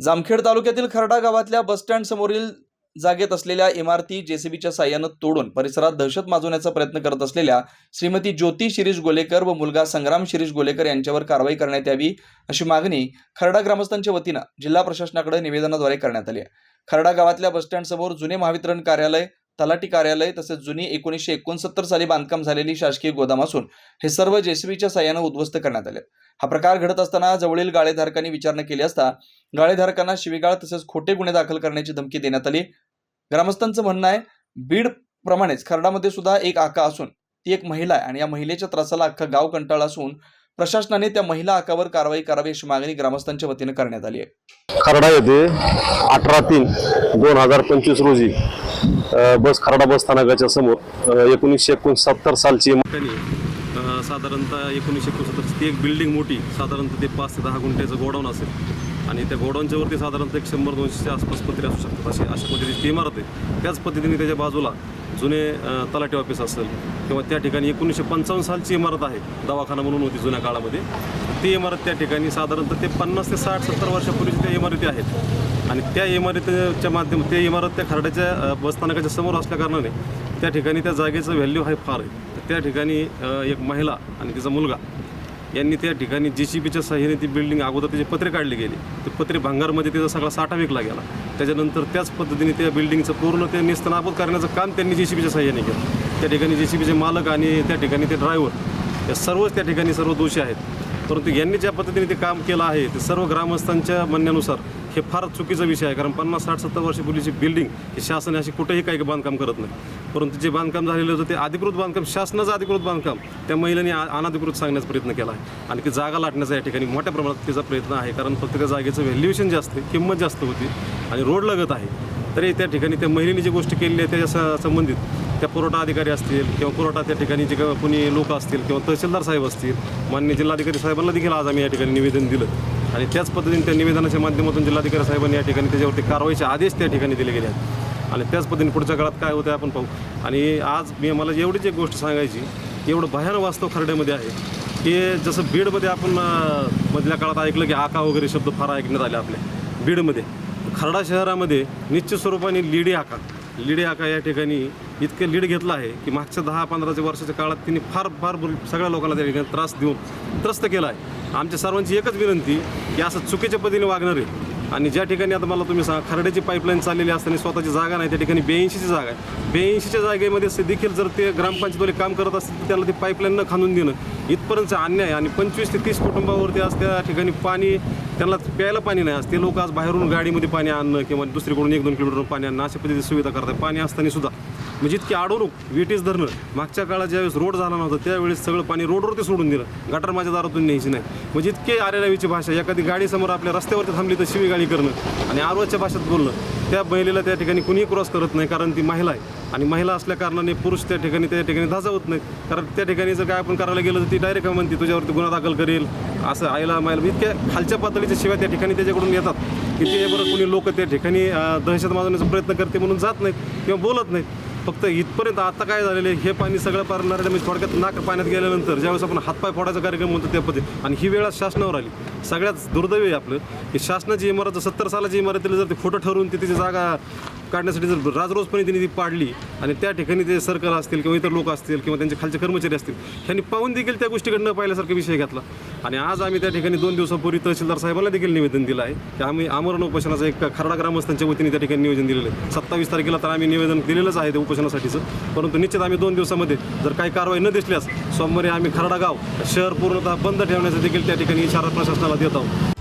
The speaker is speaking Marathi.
जामखेड तालुक्यातील खरडा गावातल्या बसस्टँड समोरील जागेत असलेल्या इमारती जेसीबीच्या साह्यानं तोडून परिसरात दहशत माजवण्याचा प्रयत्न करत असलेल्या श्रीमती ज्योती शिरीष गोलेकर व मुलगा संग्राम शिरीष गोलेकर यांच्यावर कारवाई करण्यात यावी अशी मागणी खरडा ग्रामस्थांच्या वतीनं जिल्हा प्रशासनाकडे निवेदनाद्वारे करण्यात आली खरडा गावातल्या बसस्टँड समोर जुने महावितरण कार्यालय तलाठी कार्यालय तसेच जुनी एकोणीसशे एकोणसत्तर साली बांधकाम झालेली शासकीय गोदाम असून हे सर्व जेसीबीच्या साह्यानं उद्ध्वस्त करण्यात आले. हा प्रकार घडत असताना जवळील गाळेधारकांनी विचारणा केली असता गाळेधारकांना शिवीगाळ तसेच खोटे गुन्हे दाखल करण्याची धमकी देण्यात आली. ग्रामस्थांचं म्हणणं आहे बीड प्रमाणेच खरडामध्ये सुद्धा एक आका असून ती एक महिला आहे आणि या महिलेच्या त्रासाला अख्खा गाव कंटाळा असून प्रशासनाने त्या महिला आकावर कारवाई करावी अशी मागणी ग्रामस्थांच्या वतीने करण्यात आली आहे. खरडा येथे अठरा तीन दोन हजार पंचवीस रोजी बस खराडा बस स्थानकाच्या समोर एकोणीसशे एकोणसत्तर सालची ठिकाणी साधारणतः एकोणीसशे एकोणसत्तरची ती एक बिल्डिंग मोठी साधारणतः ते पाच ते दहा गुंठ्याचं गोडाऊन असेल. आणि त्या गोडाऊनच्या वरती साधारणतः एक शंभर दोनशेच्या आसपास पत्रे असू शकतात. अशी अशा पद्धतीची ती इमारत आहे. त्याच पद्धतीने त्याच्या बाजूला जुने अ, तलाठी ऑफिस असेल किंवा त्या ठिकाणी एकोणीसशे पंचावन्न सालची इमारत आहे दवाखाना म्हणून होती जुन्या काळामध्ये. ती इमारत त्या ठिकाणी साधारणतः ते पन्नास ते साठ सत्तर वर्षापूर्वीच्या त्या इमारती आहेत. आणि त्या इमारतीच्या माध्यम त्या इमारत त्या खरड्याच्या बसस्थानकाच्या समोर असल्या कारणाने त्या ठिकाणी त्या जागेचं व्हॅल्यू आहे फार आहे. तर त्या ठिकाणी एक महिला आणि तिचा मुलगा यांनी त्या ठिकाणी जी सी बीच्या साह्याने ती बिल्डिंग अगोदर त्याचे पत्रे काढले गेले. ते पत्रे भांगारमध्ये त्याचा सगळा साठा विकला गेला. त्याच्यानंतर त्याच पद्धतीने त्या बिल्डिंगचं पूर्ण ते निस्तनाबूत करण्याचं काम त्यांनी जे सी बीच्या साह्याने केलं. त्या ठिकाणी जे सी बीचे मालक आणि त्या ठिकाणी ते ड्रायव्हर या सर्वच त्या ठिकाणी सर्व दोषी आहेत. परंतु यांनी ज्या पद्धतीने ते काम केलं आहे ते सर्व ग्रामस्थांच्या म्हणण्यानुसार हे फार चुकीचा विषय आहे कारण पन्नास साठ सत्तर वर्षापूर्वीची बिल्डिंग ही शासन अशी कुठेही काही बांधकाम करत नाही. परंतु जे बांधकाम झालेलं होतं ते अधिकृत बांधकाम शासनाचं अधिकृत बांधकाम त्या महिलांनी अनाधिकृत सांगण्याचा प्रयत्न केला आहे. आणि ती जागा लाटण्याचा या ठिकाणी मोठ्या प्रमाणात तिचा प्रयत्न आहे कारण फक्त त्या जागेचं व्हॅल्युएशन जास्त आहे किंमत जास्त होती आणि रोड लगत आहे. तरी त्या ठिकाणी त्या महिलेने जी गोष्टी केलेल्या आहे त्याच्या स- संबंधित त्या पुरवठा अधिकारी असतील किंवा पुरवठा त्या ठिकाणी जे कोणी कुणी लोक असतील किंवा तहसीलदार साहेब असतील मान्य जिल्हाधिकारी साहेबांना देखील आज आम्ही या ठिकाणी निवेदन दिलं. आणि त्याच पद्धतीने त्या निवेदनाच्या माध्यमातून जिल्हाधिकारी साहेबांनी या ठिकाणी त्याच्यावरती कारवाईचे आदेश त्या ठिकाणी दिले गेले आहेत. आणि त्याच पद्धतीने पुढच्या काळात काय होतं आपण पाहू. आणि आज मी मला एवढीच एक गोष्ट सांगायची एवढं भयानक वास्तव खरड्यामध्ये आहे की जसं बीडमध्ये आपण मधल्या काळात ऐकलं की आका वगैरे शब्द फार ऐकण्यात आले आपल्या बीडमध्ये खरडा शहरामध्ये निश्चित स्वरूपाने लिडी आका. लीड आका या ठिकाणी इतकं लीड घेतलं आहे की मागच्या दहा पंधराच्या वर्षाच्या काळात तिने फार फार सगळ्या लोकांना त्या ठिकाणी त्रास देऊन त्रस्त केला आहे. आमच्या सर्वांची एकच विनंती की असं चुकीच्या पद्धतीने वागणारे आणि ज्या ठिकाणी आता मला तुम्ही सांगा खरड्याची पाईपलाईन चाललेली असताना स्वतःची जागा नाही त्या ठिकाणी ब्याऐंशीची जागा आहे. ब्याऐंशीच्या जागेमध्ये देखील जर ते ग्रामपंचायतवाले काम करत असतील तर त्याला ते पाईपलाईन न खांदून देणं इथपर्यंत अन्याय आणि पंचवीस ते तीस कुटुंबावरती आज त्या ठिकाणी पाणी त्यांना प्यायला पाणी नाही आज ते लोक आज बाहेरून गाडीमध्ये पाणी आणणं किंवा दुसरीकडून एक दोन किलोमीटरवर पाणी आणणं अशा पद्धतीची सुविधा करतात. पाणी असताना सुद्धा. म्हणजे इतकी आडवणूक विटीस धरणं. मागच्या काळात ज्यावेळेस रोड झाला नव्हता त्यावेळेस सगळं पाणी रोडवरती सोडून दिलं. गटार माझ्या दारातून न्यायची नाही. म्हणजे इतके आरेरावीची भाषा एखादी गाडीसमोर आपल्या रस्त्यावरती थांबली तर शिवीगाळी करणं. आणि आरवाच्या भाषेत बोलणं. त्या महिलेला त्या ठिकाणी कुणीही क्रॉस करत नाही कारण ती महिला आहे. आणि महिला असल्या कारणाने पुरुष त्या ठिकाणी त्या ठिकाणी धाजावत नाही कारण त्या ठिकाणी जर काय आपण करायला गेलं तर ती डायरेक्ट म्हणते तुझ्यावरती गुन्हा दाखल करेल. असं आईला मायला म्हणजे इतक्या खालच्या पातळीच्या शिवाय त्या ठिकाणी त्याच्याकडून येतात. की ते बरं कुणी लोक त्या ठिकाणी दहशत माजवण्याचा प्रयत्न करते म्हणून जात नाहीत किंवा बोलत नाहीत. फक्त इथपर्यंत आता काय झालेलं आहे हे पाणी सगळं पारणार म्हणजे थोडक्यात नाक पाण्यात गेल्यानंतर ज्यावेळेस आपण हातपाय फोडायचा कार्यक्रम म्हणतो त्या पद्धती आणि ही वेळा शासनावर आली. सगळ्यात दुर्दैव आहे आपलं की शासनाची इमारत सत्तर सालाची इमारतीला जर ते खोटं ठरवून ती तिची जागा काढण्यासाठी जर राजरोजपणे तिने ती पाडली आणि त्या ठिकाणी ते सर्कल असतील किंवा इतर लोक असतील किंवा त्यांचे खालचे कर्मचारी असतील ह्यांनी पाहून देखील त्या गोष्टीकडनं पाहिल्यासारखा विषय घेतला. आणि आज आम्ही त्या ठिकाणी दोन दिवसापूर्वी तहसीलदार साहेबांना देखील निवेदन दिलं आहे. की आम्ही आमरण उपोषणाचं एक खरडा ग्रामस्थांच्या वतीने त्या ठिकाणी नियोजन दिलेलं आहे. सत्तावीस तारखेला तर आम्ही निवेदन दिलेलंच आहे ते उपोषणासाठीचं. परंतु निश्चित आम्ही दोन दिवसामध्ये जर काही कारवाई न दिसल्यास सोमवारी आम्ही खरडा गाव शहर पूर्णतः बंद ठेवण्याचा देखील त्या ठिकाणी इशारा प्रशासनाला देत आहोत.